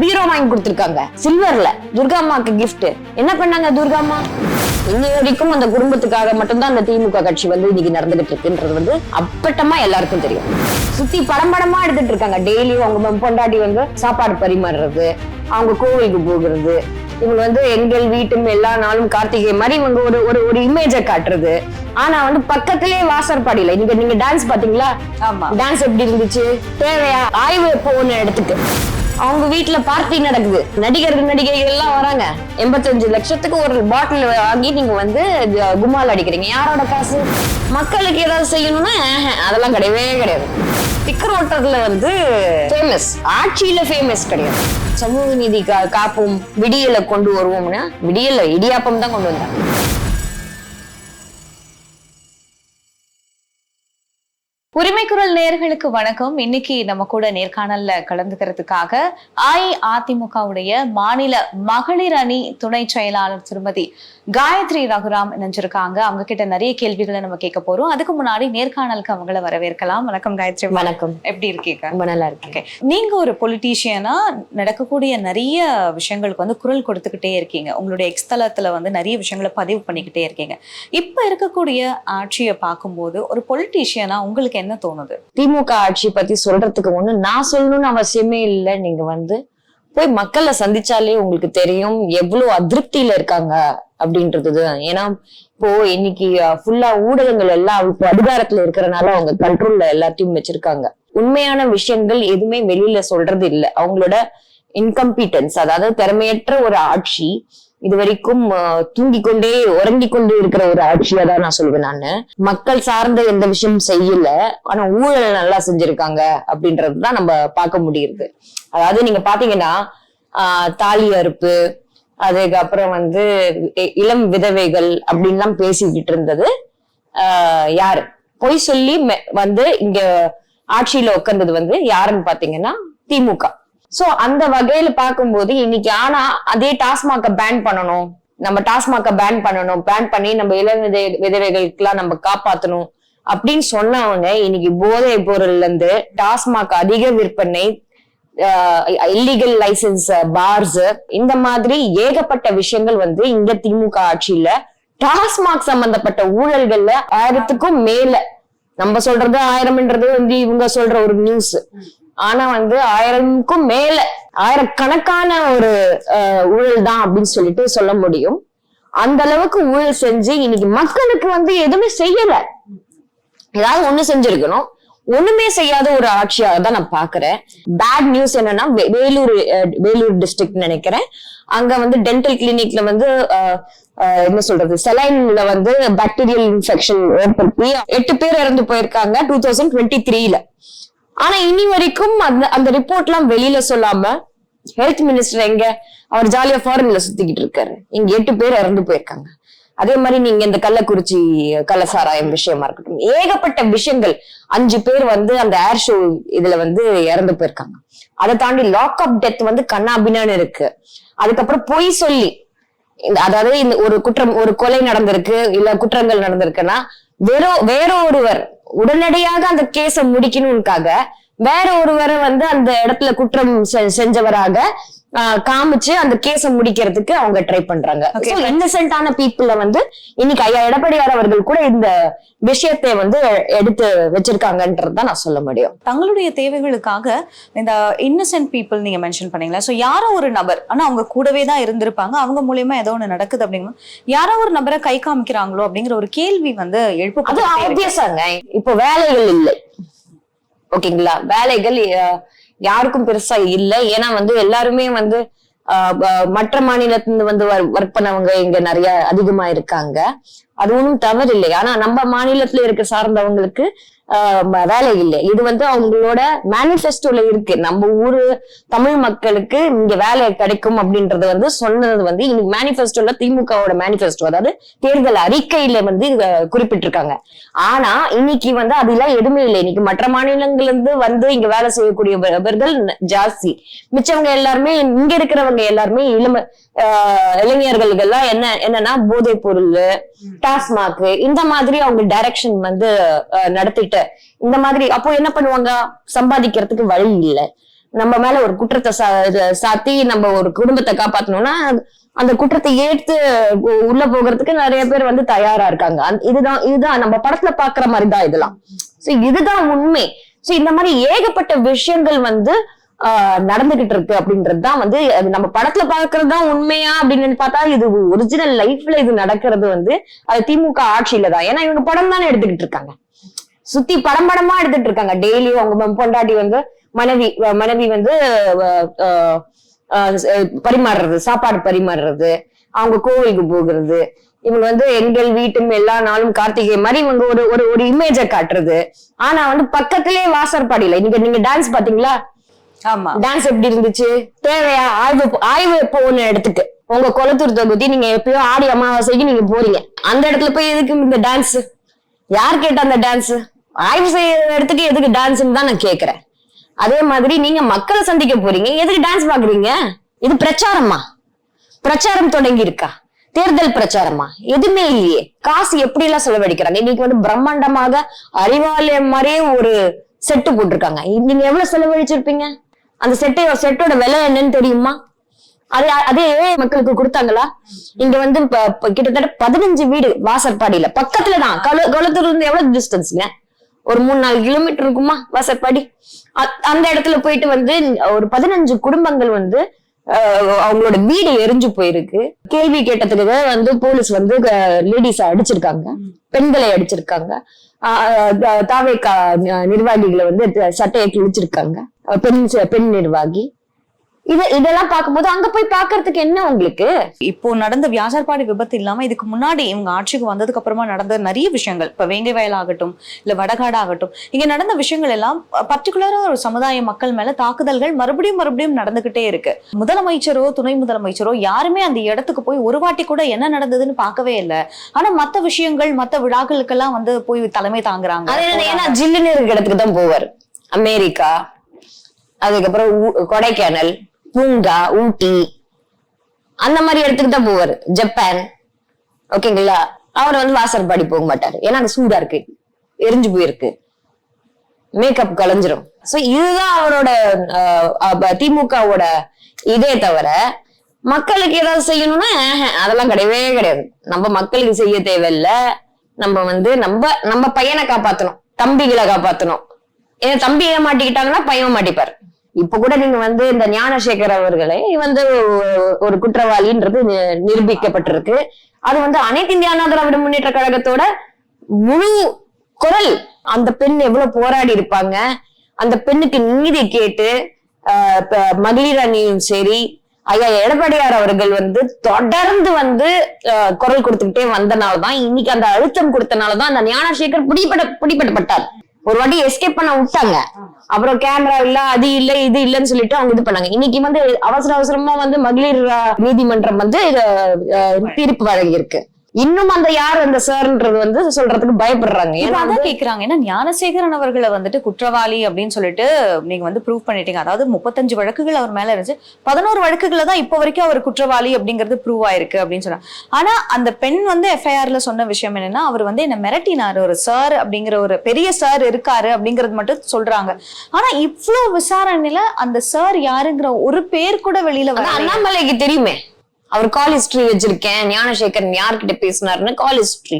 பீரோ வாங்கி கொடுத்திருக்காங்க. சில்வர்ல துர்கா அம்மாக்கு gift. என்ன பண்ணாங்க துர்கா அம்மா? இன்னை வரைக்கும் அந்த குடும்பத்துக்காக மட்டும்தான் அந்த திமுக கட்சி வந்து இன்னைக்கு நடந்துகிட்டு இருக்குன்றது வந்து அப்பட்டமா எல்லாருக்கும் தெரியும். சுத்தி படம் படமா எடுத்துட்டு இருக்காங்க. டெய்லியும் அவங்க பொண்டாட்டி வந்து சாப்பாடு பரிமாறுறது அவங்க கோவிலுக்கு போகிறது இவங்க வந்து எங்கள் வீட்டும் எல்லா நாளும் கார்த்திகை மாதிரி இவங்க ஒரு ஒரு ஒரு இமேஜை காட்டுறது. ஆனா வந்து பக்கத்திலே வாசற்படியில நீங்க நீங்க டான்ஸ் பாத்தீங்களா ஆமா. டான்ஸ் எப்படி இருந்துச்சு? தேவையா? ஆய்வு போன இடத்துக்கு அவங்க வீட்டுல பார்ட்டி நடக்குது. நடிகர்கள் நடிகைகள் எல்லாம் வராங்க. எண்பத்தஞ்சு லட்சத்துக்கு ஒரு பாட்டில் வாங்கி நீங்க வந்து கும்மால் அடிக்கிறீங்க. யாரோட காசு? மக்களுக்கு ஏதாவது செய்யணும்னா அதெல்லாம் கிடையவே கிடையாது. ஸ்டிக்கர் வந்து ஃபேமஸ் ஆட்சியில ஃபேமஸ் கிடையாது. சமூக நீதி கா- காப்போம் விடியலை கொண்டு வருவோம்னா விடியல இடியாப்பம் தான் கொண்டு வந்தாங்க. உரிமை குரல் நேயர்களுக்கு வணக்கம். இன்னைக்கு நம்ம கூட நேர்காணல்ல கலந்துக்கிறதுக்காக அஇஅதிமுகவுடைய மாநில மகளிர் அணி துணை செயலாளர் திருமதி காயத்ரி ரகுராம் இணைஞ்சிருக்காங்க. அவங்க கிட்ட நிறைய கேள்விகளை நம்ம கேட்க போறோம். அதுக்கு முன்னாடி நேர்காணலுக்கு அவங்கள வரவேற்கலாம். வணக்கம் காயத்ரி வணக்கம். எப்படி இருக்கீங்க? ரொம்ப நல்லா இருக்கு நீங்க ஒரு பொலிட்டீஷியனா நடக்கக்கூடிய நிறைய விஷயங்களுக்கு வந்து குரல் கொடுத்துக்கிட்டே இருக்கீங்க. உங்களுடைய எக்ஸ்தலத்துல வந்து நிறைய விஷயங்களை பதிவு பண்ணிக்கிட்டே இருக்கீங்க. இப்ப இருக்கக்கூடிய ஆட்சியை பார்க்கும்போது ஒரு பொலிட்டீஷியனா உங்களுக்கு என்ன தோணுது? திமுக ஆட்சி பத்தி சொல்றதுக்கு ஒண்ணு நான் சொல்லணும்னு அவசியமே இல்லை. நீங்க வந்து போய் மக்களை சந்திச்சாலே உங்களுக்கு தெரியும் எவ்வளவு அதிருப்தியில இருக்காங்க அப்படின்றது ஏன்னா இப்போ இன்னைக்கு ஃபுல்லா ஊடகங்கள் எல்லாம் இப்போ அதிகாரத்துல இருக்கிறனால அவங்க கண்ட்ரோல்ல எல்லாத்தையும் வச்சிருக்காங்க. உண்மையான விஷயங்கள் எதுவுமே வெளியில சொல்றது இல்ல. அவங்களோட இன்கம்பீட்டன்ஸ் அதாவது திறமையற்ற ஒரு ஆட்சி இது வரைக்கும் தூங்கி கொண்டே உறங்கி கொண்டே இருக்கிற ஒரு ஆட்சியா தான் நான் சொல்லுவேன் நானு. மக்கள் சார்ந்த எந்த விஷயமும் செய்யல. ஆனா ஊழல் நல்லா செஞ்சிருக்காங்க அப்படின்றதுதான் நம்ம பார்க்க முடியுது. அதாவது நீங்க பாத்தீங்கன்னா ஆஹ் தாலி அறுப்பு அதுக்கப்புறம் வந்து இளம் விதவைகள் அப்படின்லாம் பேசிக்கிட்டு இருந்தது. ஆஹ் யாரு? பொய் சொல்லி வந்து இங்க ஆட்சியில உட்கார்ந்தது வந்து யாருன்னு பாத்தீங்கன்னா திமுக. சோ அந்த வகையில பார்க்கும்போது இன்னைக்கு ஆனா அதே டாஸ்மாக பேன் பண்ணணும். நம்ம டாஸ்மாக பேன் பண்ணணும். பேன் பண்ணி நம்ம இளம் விதை விதவைகளுக்கெல்லாம் நம்ம காப்பாத்தணும். அப்படின்னு சொன்னவங்க இன்னைக்கு போதை பொருள்ல இருந்து டாஸ்மாக் அதிக விற்பனை இல்லீகல் லைசன்ஸ் பார்ஸ் இந்த மாதிரி ஏகப்பட்ட விஷயங்கள் வந்து இங்க திமுக ஆட்சியில டாஸ்மாக் சம்பந்தப்பட்ட ஊழல்கள்ல ஆயிரத்துக்கும் மேல. நம்ம சொல்றது ஆயிரம்ன்றது வந்து இவங்க சொல்ற ஒரு நியூஸ் ஆனா வந்து ஆயிரம்க்கும் மேல ஆயிரக்கணக்கான ஒரு அஹ், ஊழல் தான் அப்படின்னு சொல்லிட்டு சொல்ல முடியும். அந்த அளவுக்கு ஊழல் செஞ்சு இன்னைக்கு மக்களுக்கு வந்து எதுவுமே செய்யல. ஏதாவது ஒண்ணு செஞ்சிருக்கணும். ஒண்ணுமே செய்யாத ஒரு ஆட்சியாக தான் நான் பாக்குறேன். பேட் நியூஸ் என்னன்னா வே- வேலூர் வேலூர் டிஸ்ட்ரிக்ட் நினைக்கிறேன். அங்க வந்து டென்டல் கிளினிக்ல வந்து என்ன சொல்றது செலைன்ல வந்து பாக்டீரியல் இன்ஃபெக்ஷன் ஏற்படுத்தி எட்டு பேர் இறந்து போயிருக்காங்க டூ தௌசண்ட் டுவெண்ட்டி த்ரீல ஆனா இனி வரைக்கும் அந்த அந்த ரிப்போர்ட் எல்லாம் வெளியில சொல்லாம ஹெல்த் மினிஸ்டர் எங்க அவர் ஜாலியா ஃபாரின்ல சுத்திக்கிட்டு இருக்காரு. இங்க எட்டு பேர் இறந்து போயிருக்காங்க. அதே மாதிரி நீங்க இந்த கள்ளக்குறிச்சி கள்ளசாராயம் விஷயமா இருக்கட்டும் ஏகப்பட்ட விஷயங்கள் அஞ்சு பேர் வந்து அந்த ஏர் ஷோ இதுல வந்து இறந்து போயிருக்காங்க. அதை தாண்டி லாக் அப் டெத் வந்து கண்ணாபின்னான்னு இருக்கு. அதுக்கப்புறம் பொய் சொல்லி இந்த அதாவது இந்த ஒரு குற்றம் ஒரு கொலை நடந்திருக்கு இல்ல குற்றங்கள் நடந்திருக்குன்னா வேற வேற ஒருவர் உடனடியாக அந்த கேஸ முடிக்கணும்னுக்காக வேற ஒருவரை வந்து அந்த இடத்துல குற்றம் செஞ்சவராக காமிச்சு அந்த கேஸ முடிக்கிறதுக்கு அவங்க ட்ரை பண்றாங்க. இன்னசென்டான பீப்புள வந்து இன்னைக்கு ஐயா எடப்பாடியார் அவர்கள் கூட இந்த விஷயத்தை வந்து எடுத்து வச்சிருக்காங்கன்றது நான் சொல்ல முடியும். தங்களுடைய தேவைகளுக்காக இந்த இன்னசென்ட் பீப்புள் நீங்க மென்ஷன் பண்ணீங்களா? சோ யாரோ ஒரு நபர் ஆனா அவங்க கூடவே தான் இருந்திருப்பாங்க அவங்க மூலியமா ஏதோ ஒண்ணு நடக்குது அப்படிங்க யாரோ ஒரு நபரை கை காமிக்கிறாங்களோ அப்படிங்கிற ஒரு கேள்வி வந்து அது ஆப்வியஸாங்க இப்போ வேலைகள் இல்லை. ஓகேங்களா? வேலைகள் அஹ், யாருக்கும் பெருசா இல்ல. ஏன்னா வந்து எல்லாருமே வந்து அஹ், ப- மற்ற மாநிலத்திலிருந்து வந்து ஒர்க் பண்ணவங்க இங்க நிறைய அதிகமா இருக்காங்க. அது ஒன்றும் தவறு இல்லை ஆனா நம்ம மாநிலத்துல இருக்க சார்ந்தவங்களுக்கு ஆஹ் வேலை இல்லை. இது வந்து அவங்களோட மேனிஃபெஸ்டோல இருக்கு. நம்ம ஊரு தமிழ் மக்களுக்கு இங்க வேலை கிடைக்கும் அப்படின்றது வந்து சொன்னது வந்து இன்னைக்கு மேனிஃபெஸ்டோல திமுகவோட மேனிஃபெஸ்டோ அதாவது தேர்தல் அறிக்கையில வந்து குறிப்பிட்டிருக்காங்க. ஆனா இன்னைக்கு வந்து அதெல்லாம் எதுவுமே இல்லை. இன்னைக்கு மற்ற மாநிலங்கள்ல இருந்து வந்து இங்க வேலை செய்யக்கூடியவர்கள் ஜாஸ்தி. மிச்சவங்க எல்லாருமே இங்க இருக்கிறவங்க எல்லாருமே இளம ஆஹ் இளைஞர்களுக்கு எல்லாம் என்ன என்னன்னா போதைப் பொருள் டாஸ்மாக் இந்த மாதிரி அவங்க டைரக்ஷன் வந்து நடத்திட்டு இந்த மாதிரி அப்போ என்ன பண்ணுவாங்க? சம்பாதிக்கிறதுக்கு வழி இல்லை. நம்ம மேல ஒரு குற்றத்தை சாத்தி நம்ம ஒரு குடும்பத்தை காப்பாத்தணும்னா அந்த குற்றத்தை ஏற்று உள்ள போகிறதுக்கு நிறைய பேர் வந்து தயாரா இருக்காங்க. இதுதான் இதுதான் நம்ம படத்துல பாக்குற மாதிரி தான் இதெல்லாம். சோ இதுதான் உண்மை. சோ இந்த மாதிரி ஏகப்பட்ட விஷயங்கள் வந்து நடந்துகிட்டு இருக்கு அப்படின்றது தான் வந்து நம்ம படத்துல பாக்குறது தான் உண்மையா அப்படின்னு பார்த்தா இது ஒரிஜினல் லைஃப்ல இது நடக்கிறது வந்து அது திமுக ஆட்சியில தான் ஏன்னா இவங்க படம் தானே எடுத்துக்கிட்டு இருக்காங்க. சுத்தி படம் படமா எடுத்துட்டு இருக்காங்க. டெய்லி அவங்க பொண்டாட்டி வந்து மனைவி மனைவி வந்து பரிமாறுறது சாப்பாடு பரிமாறுறது அவங்க கோவிலுக்கு போகிறது இவங்க வந்து எங்கள் வீட்டும் எல்லா நாளும் கார்த்திகை மாதிரி இவங்க ஒரு ஒரு ஒரு இமேஜை காட்டுறது. ஆனா வந்து பக்கத்திலே வாசற்படியில நீங்க நீங்க டான்ஸ் பாத்தீங்களா டான்ஸ் எப்படி இருந்துச்சு? தேவையா? ஆய்வு ஆய்வு போன இடத்துக்கு உங்க குளத்தூர் தொகுதி நீங்க எப்பயோ ஆடி அமாவாசைக்கு நீங்க போறீங்க. அந்த இடத்துல போய் எதுக்கு இந்த டான்ஸ் யார் கேட்ட அந்த டான்ஸ் ஆய்வு செய்யற இடத்துக்கு எதுக்கு டான்ஸ்னு தான் நான் கேக்குறேன். அதே மாதிரி நீங்க மக்களை சந்திக்க போறீங்க. எதுக்கு டான்ஸ் பாக்குறீங்க? இது பிரச்சாரமா? பிரச்சாரம் தொடங்கி இருக்கா? தேர்தல் பிரச்சாரமா? எதுவுமே இல்லையே. காசு எப்படி எல்லாம் செலவழிக்கிறாங்க? இன்னைக்கு வந்து பிரம்மாண்டமாக அறிவாலயம் மாதிரியே ஒரு செட்டு போட்டிருக்காங்க. நீங்க எவ்வளவு செலவழிச்சிருப்பீங்க? அந்த செட்டை செட்டோட விலை என்னன்னு தெரியுமா? அதே அதே மக்களுக்கு கொடுத்தாங்களா? இங்க வந்து கிட்டத்தட்ட பதினஞ்சு வீடு வாசற்பாடியில. பக்கத்துல தான். கல கொளத்தூர்ல இருந்து எவ்வளவு டிஸ்டன்ஸ்ங்க ஒரு மூணு நாலு கிலோமீட்டர் இருக்குமா வாசற்பாடி? அந்த இடத்துல போயிட்டு வந்து ஒரு பதினஞ்சு குடும்பங்கள் வந்து அவங்களோட வீடு எரிஞ்சு போயிருக்கு. கேள்வி கேட்டதுக்கு வந்து போலீஸ் வந்து லேடிஸ அடிச்சிருக்காங்க. பெண்களை அடிச்சிருக்காங்க. தாவேக்கா நிர்வாகிகளை வந்து சட்டையை கிழிச்சிருக்காங்க. பெண் பெண் நிர்வாகி. இது இதெல்லாம் பார்க்கும்போது அங்க போய் பார்க்கிறதுக்கு என்ன உங்களுக்கு? இப்போ நடந்த வியாசர்பாடி விபத்து இல்லாம இதுக்கு முன்னாடி இவங்க ஆட்சிக்கு வந்ததுக்கு அப்புறமா நடந்த நிறைய விஷயங்கள். இப்ப வேங்கை வயல் ஆகட்டும் இல்ல வடகாடு ஆகட்டும் இங்க நடந்த விஷயங்கள் எல்லாம் பர்டிகுலரா ஒரு சமுதாய மக்கள் மேல தாக்குதல்கள் மறுபடியும் மறுபடியும் நடந்துகிட்டே இருக்கு. முதலமைச்சரோ துணை முதலமைச்சரோ யாருமே அந்த இடத்துக்கு போய் ஒரு வாட்டி கூட என்ன நடந்ததுன்னு பார்க்கவே இல்லை. ஆனா மத்த விஷயங்கள் மத்த விழாக்களுக்கெல்லாம் வந்து போய் தலைமை தாங்குறாங்க. ஏன்னா ஜில்லுன்னு இருக்கிற இடத்துக்கு தான் போவார். அமெரிக்கா அதுக்கப்புறம் ஊ- கொடைக்கானல் பூங்கா ஊட்டி அந்த மாதிரி இடத்துக்கு தான் போவாரு. ஜப்பான் ஓகேங்களா? அவர் வந்து வாசற்பாடி போக மாட்டாரு. ஏன்னா அங்க சூடா இருக்கு. எரிஞ்சு போயிருக்கு. மேக்கப் கலைஞ்சிரும். சோ இதுதான் அவரோட திமுகவோட இதே தவிர மக்களுக்கு ஏதாவது செய்யணும்னா அதெல்லாம் கிடையவே கிடையாது. நம்ம மக்களுக்கு செய்ய தேவையில்ல. நம்ம வந்து நம்ம நம்ம பையனை காப்பாத்தணும். தம்பிகளை காப்பாத்தணும். ஏன்னா தம்பியை மாட்டிக்கிட்டாங்கன்னா பையன் மாட்டிப்பாரு. இப்ப கூட நீங்க வந்து இந்த ஞானசேகர் அவர்களே வந்து ஒரு குற்றவாளின்றது நி- நிரூபிக்கப்பட்டிருக்கு. அது வந்து அனைத்து இந்திய அண்ணா திராவிட முன்னேற்ற கழகத்தோட முழு குரல் அந்த பெண் எவ்வளவு போராடி இருப்பாங்க. அந்த பெண்ணுக்கு நீதி கேட்டு மகளிர் அணியும் சரி ஐயா எடப்பாடியார் அவர்கள் வந்து தொடர்ந்து வந்து ஆஹ் குரல் கொடுத்துக்கிட்டே வந்தனாலதான் இன்னைக்கு அந்த அழுத்தம் கொடுத்தனாலதான் அந்த ஞானசேகர் பிடிபட பிடிபடப்பட்டார். ஒரு வாட்டி எஸ்கேப் பண்ண விட்டாங்க. அப்புறம் கேமரா இல்ல அது இல்ல இது இல்லன்னு சொல்லிட்டு அவங்க இது பண்ணாங்க. இன்னைக்கு வந்து அவசர அவசரமா வந்து மகளிர் நீதிமன்றம் வந்து இத தீர்ப்பு வழங்கியிருக்கு. இன்னும் அந்த யார் அந்த சார்ன்றது வந்து சொல்றதுக்கு பயப்படுறாங்க. ஏன்னா அதான் கேக்குறாங்க. ஏன்னா ஞானசேகரன் அவர்களை வந்துட்டு குற்றவாளி அப்படின்னு சொல்லிட்டு நீங்க வந்து ப்ரூவ் பண்ணிட்டீங்க. அதாவது முப்பத்தஞ்சு வழக்குகள் அவர் மேல இருந்துச்சு. பதினோரு வழக்குகளை தான் இப்போ வரைக்கும் அவர் குற்றவாளி அப்படிங்கிறது ப்ரூவ் ஆயிருக்கு அப்படின்னு சொன்னாங்க. ஆனா அந்த பெண் வந்து எஃப்ஐஆர்ல சொன்ன விஷயம் என்னன்னா அவர் வந்து என்ன மிரட்டினாரு. ஒரு சார் அப்படிங்கிற ஒரு பெரிய சார் இருக்காரு அப்படிங்கிறது மட்டும் சொல்றாங்க. ஆனா இவ்ளோ விசாரணையில அந்த சார் யாருங்கிற ஒரு பேர் கூட வெளியில வரல அண்ணாமலைக்கு தெரியுமே. அவர் கால் ஹிஸ்டரி வச்சிருக்கேன். ஞானசேகரன் யார்கிட்ட பேசினாருன்னு கால் ஹிஸ்டரி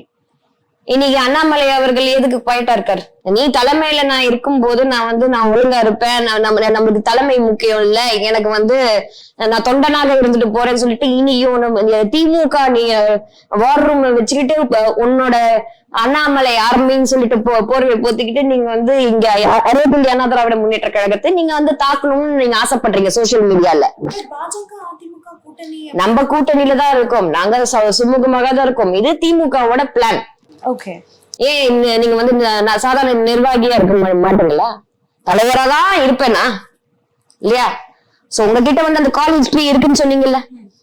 இன்னைக்கு அண்ணாமலை அவர்கள் எதுக்கு குவாய்ட்டா இருக்காரு? நீ தலைமையில நான் இருக்கும்போது நான் வந்து நான் ஒழுங்கா இருப்பேன். நான் நம்ம நம்மளுக்கு தலைமை முக்கியம் இல்ல. எனக்கு வந்து நான் தொண்டனாக இருந்துட்டு போறேன்னு சொல்லிட்டு இனியும் திமுக நீ வார் ரூம் வச்சுக்கிட்டு உன்னோட அண்ணாமலை ஆர்மின்னு சொல்லிட்டு போ போர்வை போத்திக்கிட்டு நீங்க வந்து இங்க அறுபத்தி அண்ணா திராவிட முன்னேற்ற கழகத்தை நீங்க வந்து தாக்கணும்னு நீங்க ஆசைப்படுறீங்க சோசியல் மீடியால பாஜக நம்ம கூட்டணியில தான் இருக்கோம். நாங்க சுமூகமாக தான் இருக்கோம். இது திமுகவோட பிளான் ஓகே ஏன் நீங்க வந்து சாதாரண நிர்வாகியா இருக்க மாட்டீங்களா தலைவரா தான் இருப்பேனா? இல்லையா? சோ உங்ககிட்ட வந்து அந்த கால் ஹிஸ்டரி இருக்குன்னு சொன்னீங்கல்ல?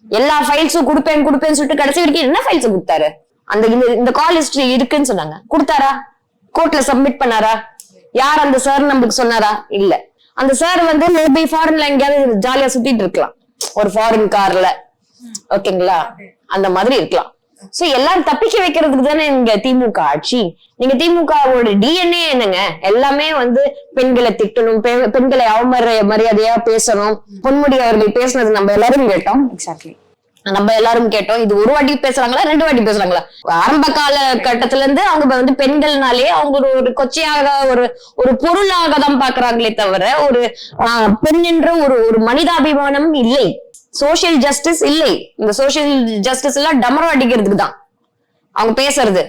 எல்லா ஃபைல்ஸும் கொடுப்பேன் கொடுப்பேன்னு சொல்லிட்டு கடைசி வரைக்கும் என்ன ஃபைல்ஸ் கொடுத்தாரு? அந்த இந்த- இந்த கால் ஹிஸ்டரி இருக்குன்னு சொன்னாங்க. கொடுத்தாரா? கோர்ட்ல சப்மிட் பண்ணாரா? யார் அந்த சார் நம்மளுக்கு சொன்னாரா? இல்ல. அந்த சார் வந்து மேபி ஃபாரின்ல எங்கேயாவது ஜாலியா சுத்திட்டு இருக்கலாம். ஒரு ஃபாரின் கார்ல ஓகேங்களா? அந்த மாதிரி இருக்கலாம். சோ எல்லாரும் தப்பிக்க வைக்கிறதுக்கு தானே இங்க திமுக ஆட்சி? நீங்க திமுகவோட டிஎன்ஏ என்னங்க? எல்லாமே வந்து பெண்களை திட்டணும் பெண்களை அவமர மரியாதையா பேசணும். பொன்முடி அவர்கள் பேசுனது நம்ம எல்லாரும் கேட்டோம். எக்ஸாக்ட்லி நம்ம எல்லாரும் கேட்டோம். இது ஒரு வாட்டி பேசுறாங்களா ரெண்டு வாட்டி பேசுறாங்களா? ஆரம்ப கால கட்டத்துல இருந்து அவங்க வந்து பெண்கள்னாலே அவங்க ஒரு கொச்சையாக ஒரு ஒரு பொருளாக தான் பாக்குறாங்களே தவிர ஒரு பெண் என்ற ஒரு ஒரு மனிதாபிமானம் இல்லை. சோஷியல் ஜஸ்டிஸ் இல்லை. இந்த சோஷியல் ஜஸ்டிஸ் எல்லாம் டமரம் அடிக்கிறதுக்கு தான். அவங்க பேசுறது.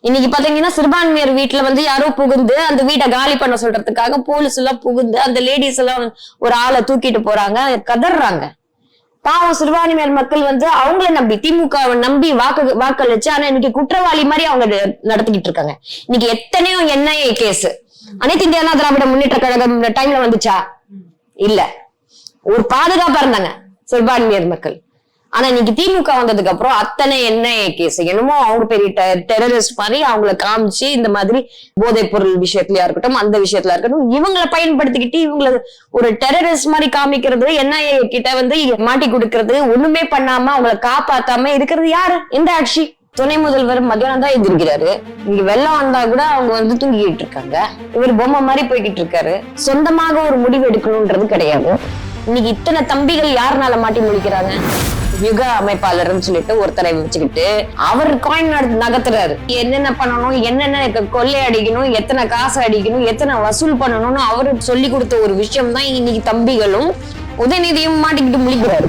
இன்னைக்கு பாத்தீங்கன்னா சிறுபான்மையர் வீட்டுல வந்து யாரோ புகுந்து அந்த வீட்டை காலி பண்ண சொல்றதுக்காக போலீஸ் எல்லாம் புகுந்து அந்த லேடிஸ் எல்லாம் ஒரு ஆளை தூக்கிட்டு போறாங்க. கதறாங்க பாவம் சிறுபான்மையர் மக்கள் வந்து அவங்கள நம்பி திமுகவை நம்பி வாக்கு வாக்களிச்சு ஆனா இன்னைக்கு குற்றவாளி மாதிரி அவங்க நடத்திக்கிட்டு இருக்காங்க. இன்னைக்கு எத்தனையோ என்ஐஏ கேஸ் அனைத்து இந்திய அண்ணா திராவிட முன்னேற்ற கழகம் டைம்ல வந்துச்சா? இல்ல. ஒரு பாதுகாப்பா இருந்தாங்க. சிறுபான்மையர் மக்கள். ஆனா இன்னைக்கு திமுக வந்ததுக்கு அப்புறம் அத்தனை என்ன கேஸ் என்னமோ அவங்க பெரிய டெரரிஸ்ட் மாதிரி அவங்கள காமிச்சு இந்த மாதிரி போதைப் பொருள் விஷயத்துலயா இருக்கட்டும் அந்த விஷயத்துல இருக்கட்டும் இவங்களை பயன்படுத்திக்கிட்டு இவங்கள ஒரு டெரரிஸ்ட் மாதிரி காமிக்கிறது என்ன கிட்ட வந்து மாட்டி கொடுக்கறது ஒண்ணுமே பண்ணாம அவங்கள காப்பாத்தாம இருக்கிறது யாரு? இந்த ஆட்சி. துணை முதல்வர் மத்தியானம் தான் எதிர்க்கிறாரு இங்க வெள்ளம் வந்தா கூட அவங்க வந்து தூங்கிக்கிட்டு இருக்காங்க. இவர் பொம்மை மாதிரி போய்கிட்டு இருக்காரு. சொந்தமாக ஒரு முடிவு எடுக்கணும்ன்றது கிடையாது. இன்னைக்கு இத்தனை தம்பிகள் யாருனால மாட்டி முடிக்கிறாங்க? யுக அமைப்பாளர்னு சொல்லிட்டு ஒருத்தரை வச்சுக்கிட்டு அவர் காயின் நகர்த்துறாரு. என்னென்ன பண்ணணும் என்னென்ன கொள்ளை அடிக்கணும் எத்தனை காசு அடிக்கணும் எத்தனை வசூல் பண்ணணும்னு அவரு சொல்லி கொடுத்த ஒரு விஷயம் தான் இன்னைக்கு தம்பிகளும் உதயநிதியும் மாட்டிக்கிட்டு முழிக்கிறாரு